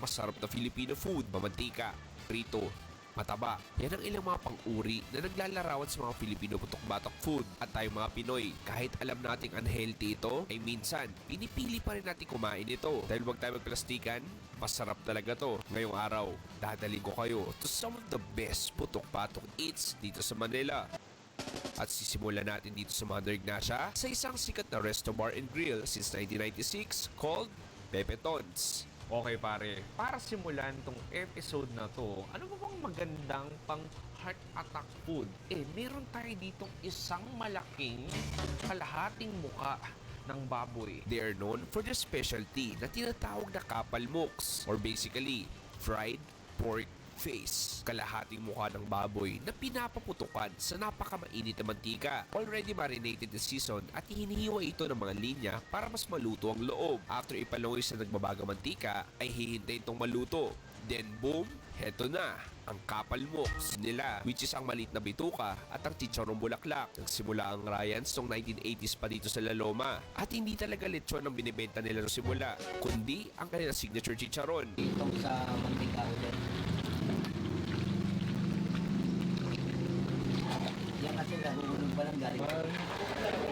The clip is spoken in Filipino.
masarap na Filipino food, mamantika, prito, mataba. Yan ang ilang mga pang-uri na naglalarawan sa mga Filipino putok-batok food. At tayong mga Pinoy, kahit alam nating unhealthy ito, ay minsan, pinipili pa rin natin kumain ito. Dahil wag tayo magplastikan, masarap talaga to. Ngayong araw, dadalhin ko kayo to some of the best putok-batok eats dito sa Manila. At sisimulan natin dito sa Mother Ignacia sa isang sikat na resto bar and grill since 1996 called Pepe Tons. Okay pare, para simulan tong episode na to, ano ba bang magandang pang heart attack food? Eh, meron tayo ditong isang malaking kalahating muka ng baboy. They are known for their specialty na tinatawag na kapal or basically fried pork face. Kalahating mukha ng baboy na pinapaputukan sa napakamainit na mantika. Already marinated na season at hinihiwa ito ng mga linya para mas maluto ang loob. After ipalungoy sa nagbabagang mantika ay hihintayin itong maluto. Then boom, heto na, ang kapal mooks nila which is ang malit na bituka at ang chicharong bulaklak. Nagsimula ang Ryans noong 1980s pa dito sa La Loma at hindi talaga lechon ang binibenta nila noong simula kundi ang kanilang signature chicharon. Itong sa mantika dyan. Yan kasi nahuhulog pa ng galing.